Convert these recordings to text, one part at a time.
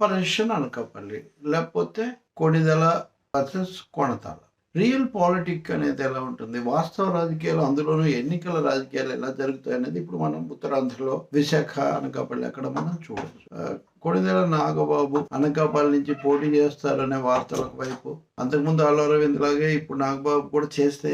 Operation Anakapalli లేకపోతే Kodidala versus Konathala real politic అనేది ఎలా ఉంటుంది? వాస్తవ రాజకీయాలు అందులోనూ ఎన్నికల రాజకీయాలు ఎలా జరుగుతాయి అనేది ఇప్పుడు మనం ఉత్తరాంధ్రలో విశాఖ అనకాపల్లి అక్కడ మనం చూడవచ్చు కొణిదెల నాగబాబు అనకాపల్లి నుంచి పోటీ చేస్తారనే వార్తల వైపు. అంతకుముందు అల్లు అరవింద్ లాగే ఇప్పుడు నాగబాబు కూడా చేస్తే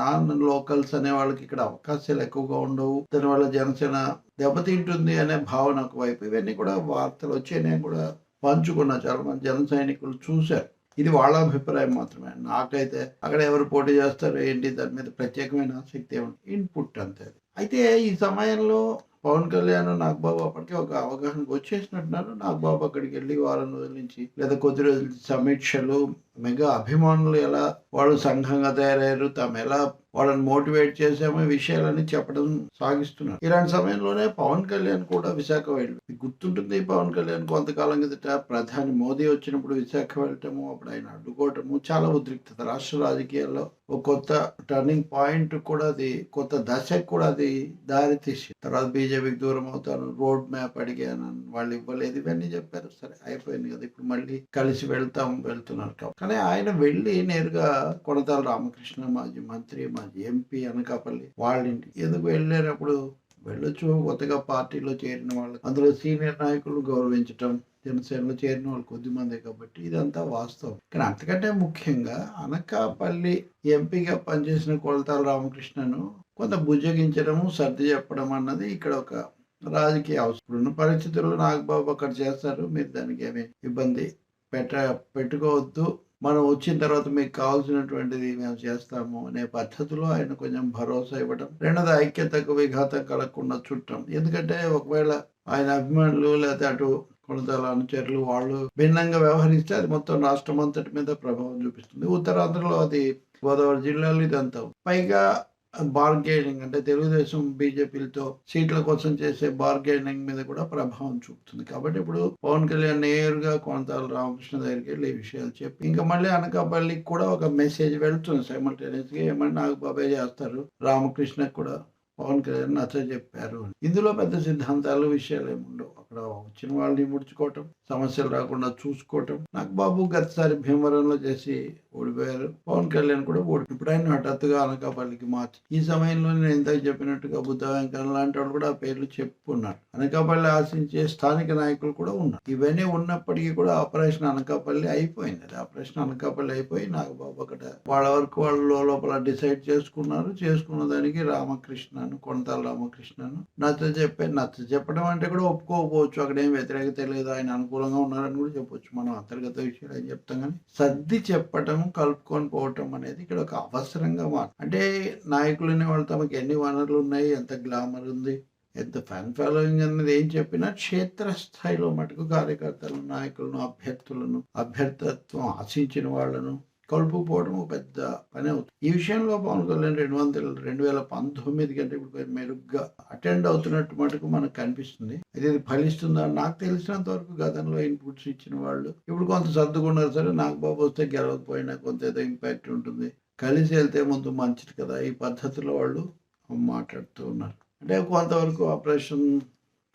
నాన్ లోకల్స్ అనే వాళ్ళకి ఇక్కడ అవకాశాలు ఎక్కువగా ఉండవు. దానివల్ల జనసేన దెబ్బతింటుంది అనే భావన ఒక వైపు ఇవన్నీ కూడా వార్తలు వచ్చి నేను కూడా పంచుకున్నా చాలా మంది జన సైనికులు చూశారు. ఇది వాళ్ళ అభిప్రాయం మాత్రమే. నాకైతే అక్కడ ఎవరు పోటీ చేస్తారు ఏంటి దాని మీద ప్రత్యేకమైన ఆసక్తి ఏమంటే ఇన్పుట్ అంతే అయితే ఈ సమయంలో పవన్ కళ్యాణ్ నాగబాబు అప్పటికే ఒక అవగాహనకు వచ్చేసినట్టున్నారు. నాగబాబు అక్కడికి వెళ్ళి వారం రోజుల నుంచి లేదా కొద్ది రోజుల నుంచి సమీక్షలు మెగా అభిమానులు ఎలా వాళ్ళు సంఘంగా తయారయ్యారు తాము ఎలా వాళ్ళని మోటివేట్ చేసామో విషయాలని విషయాలన్నీ చెప్పడం సాగిస్తున్నారు. ఇలాంటి సమయంలోనే పవన్ కళ్యాణ్ కూడా విశాఖ వెళ్ళి గుర్తుంటుంది పవన్ కళ్యాణ్ కొంతకాలం కిందట ప్రధాని మోదీ వచ్చినప్పుడు విశాఖ వెళ్ళటము అప్పుడు ఆయన అడ్డుకోవటము చాలా ఉద్రిక్తత. రాష్ట్ర రాజకీయాల్లో ఒక కొత్త టర్నింగ్ పాయింట్ కూడా అది కొత్త దశకు కూడా అది దారి తీసి తర్వాత బీజేపీకి దూరం అవుతాను రోడ్ మ్యాప్ అడిగాను వాళ్ళు ఇవ్వలేదు ఇవన్నీ చెప్పారు. సరే అయిపోయింది కదా ఇప్పుడు మళ్ళీ కలిసి వెళ్తాం వెళ్తున్నారు కాబట్టి. కానీ ఆయన వెళ్ళి నేరుగా కొనతాల రామకృష్ణ మాజీ మంత్రి మాజీ ఎంపీ అనకాపల్లి వాళ్ళ ఇంటి ఎందుకు వెళ్ళేటప్పుడు వెళ్ళొచ్చు కొత్తగా పార్టీలో చేరిన వాళ్ళు. అందులో సీనియర్ నాయకులు గౌరవించటం జనసేనలో చేరిన వాళ్ళు కొద్ది మందే కాబట్టి ఇదంతా వాస్తవం. కానీ అంతకంటే ముఖ్యంగా అనకాపల్లి ఎంపీగా పనిచేసిన కొలతాల రామకృష్ణను కొంత బుజ్జగించడము సర్ది చెప్పడం అన్నది ఇక్కడ ఒక రాజకీయ అవసరం. ఇప్పుడున్న పరిస్థితుల్లో నాగబాబు అక్కడ చేస్తారు మీరు దానికి ఏమి ఇబ్బంది పెట్ట పెట్టుకోవద్దు. మనం వచ్చిన తర్వాత మీకు కావాల్సినటువంటిది మేము చేస్తాము అనే పద్ధతిలో ఆయన కొంచెం భరోసా ఇవ్వడం రెండోది ఐక్యతకు విఘాతం కలగకుండా చుట్టం. ఎందుకంటే ఒకవేళ ఆయన అభిమానులు లేకపోతే అటు కొనతాల అనుచరులు వాళ్ళు భిన్నంగా వ్యవహరిస్తే అది మొత్తం రాష్ట్రం అంతటి మీద ప్రభావం చూపిస్తుంది. ఉత్తరాంధ్రలో అది గోదావరి జిల్లాలో ఇదంతా. పైగా బార్గెనింగ్ అంటే తెలుగుదేశం బీజేపీలతో సీట్ల కోసం చేసే బార్గెనింగ్ మీద కూడా ప్రభావం చూపుతుంది. కాబట్టి ఇప్పుడు పవన్ కళ్యాణ్ నేరుగా కొనతాల రామకృష్ణ దగ్గరికి వెళ్ళి ఈ విషయాలు చెప్పి ఇంకా మళ్ళీ అనకాపల్లికి కూడా ఒక మెసేజ్ వెళ్తుంది సైమల్టేనియస్గా ఏమన్నా నాకు బాబాయ్ చేస్తారు రామకృష్ణ కూడా పవన్ కళ్యాణ్ నచ్చ చెప్పారు అని. ఇందులో పెద్ద సిద్ధాంతాలు విషయాలు ఏమి ఉండవు అక్కడ వచ్చిన వాళ్ళని ముడుచుకోవటం సమస్యలు రాకుండా చూసుకోవటం. నాకు బాబు గతసారి భీమవరంలో చేసి ఓడిపోయారు. పవన్ కళ్యాణ్ కూడా ఓడి ఇప్పుడు ఆయన హఠాత్తుగా అనకాపల్లికి మార్చి ఈ సమయంలో నేను ఇంతకు చెప్పినట్టుగా బుద్ధ వెంకన్న లాంటి వాళ్ళు కూడా ఆ పేర్లు చెప్పుకున్నారు. అనకాపల్లి ఆశించే స్థానిక నాయకులు కూడా ఉన్నారు. ఇవన్నీ ఉన్నప్పటికీ కూడా ఆపరేషన్ అనకాపల్లి అయిపోయింది. అది ఆపరేషన్ అనకాపల్లి అయిపోయి నాకు బాబు అక్కడ వాళ్ళ వరకు వాళ్ళు లోపల డిసైడ్ చేసుకున్నారు. చేసుకున్న దానికి రామకృష్ణను కొనతాల రామకృష్ణను నచ్చ చెప్పే నచ్చ చెప్పడం అంటే కూడా చెప్పుకోవచ్చు అక్కడ ఏం వ్యతిరేకత లేదు ఆయన అనుకూలంగా ఉన్నారని కూడా చెప్పొచ్చు మనం అంతర్గత విషయాలు ఏం చెప్తాం కానీ సర్ది చెప్పటం కలుపుకొని పోవటం అనేది ఇక్కడ ఒక అవసరంగా మాట అంటే అనే వాళ్ళు తమకు ఎన్ని వనరులు ఉన్నాయి ఎంత గ్లామర్ ఉంది ఎంత ఫ్యాన్ ఫాలోయింగ్ అనేది ఏం చెప్పినా క్షేత్రస్థాయిలో మటుకు కార్యకర్తలను నాయకులను అభ్యర్థులను అభ్యర్థత్వం ఆశించిన వాళ్ళను కలుపుకోవడం ఒక పెద్ద పని అవుతుంది. ఈ విషయంలో పవన్ కళ్యాణ్ రెండు వందల రెండు వేల పంతొమ్మిది కంటే ఇప్పుడు మెరుగ్గా అటెండ్ అవుతున్నట్టు మటుకు మనకు కనిపిస్తుంది. అయితే ఇది ఫలిస్తుందా? నాకు తెలిసినంత వరకు గతంలో ఇన్పుట్స్ ఇచ్చిన వాళ్ళు ఇప్పుడు కొంత సర్దుకున్నారు. సరే నాకు బాబు వస్తే గెలవకపోయినా కొంత ఏదో ఇంపాక్ట్ ఉంటుంది. కలిసి వెళ్తే ముందు మంచిది కదా. ఈ పద్ధతిలో వాళ్ళు మాట్లాడుతూ ఉన్నారు. అంటే కొంతవరకు ఆపరేషన్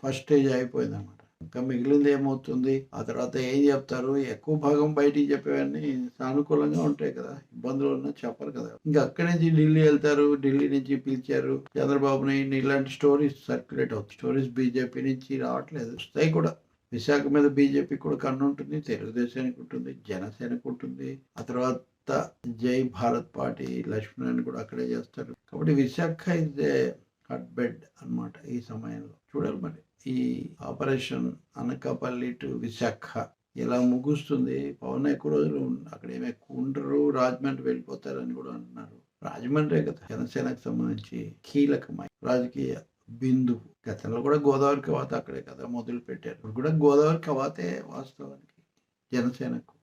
ఫస్ట్ స్టేజ్ అయిపోయింది అన్నమాట. ఇంకా మిగిలింది ఏమవుతుంది? ఆ తర్వాత ఏం చెప్తారు? ఎక్కువ భాగం బయటికి చెప్పేవన్నీ సానుకూలంగా ఉంటాయి కదా. ఇబ్బందులు ఉన్నా చెప్పరు కదా. ఇంకా అక్కడి నుంచి ఢిల్లీ వెళ్తారు. ఢిల్లీ నుంచి పిలిచారు. చంద్రబాబుని ఇలాంటి స్టోరీస్ సర్క్యులేట్ అవుతాయి. స్టోరీస్ బీజేపీ నుంచి రావట్లేదు. వస్తాయి కూడా. విశాఖ మీద బీజేపీ కూడా కన్ను ఉంటుంది. తెలుగుదేశానికి ఉంటుంది. జనసేనకు ఉంటుంది. ఆ తర్వాత జై భారత్ పార్టీ లక్ష్మణ్ కూడా అక్కడే చేస్తారు. కాబట్టి విశాఖ ఇస్ కట్ హట్ బెడ్ అన్నమాట ఈ సమయంలో. చూడాలి మరి. ఈ ఆపరేషన్ అనకాపల్లి టు విశాఖ ఎలా ముగుస్తుంది? పవన్ ఎక్కువ రోజులు అక్కడ ఏమి ఎక్కువ ఉండరు. రాజమండ్రి వెళ్ళిపోతారని కూడా అంటున్నారు. రాజమండ్రి కదా. జనసేనకు సంబంధించి కీలకమైన రాజకీయ బిందువు. గతంలో కూడా గోదావరి కవాత అక్కడే కదా మొదలు పెట్టారు. ఇప్పుడు కూడా గోదావరి కవాతే వాస్తవానికి జనసేనకు.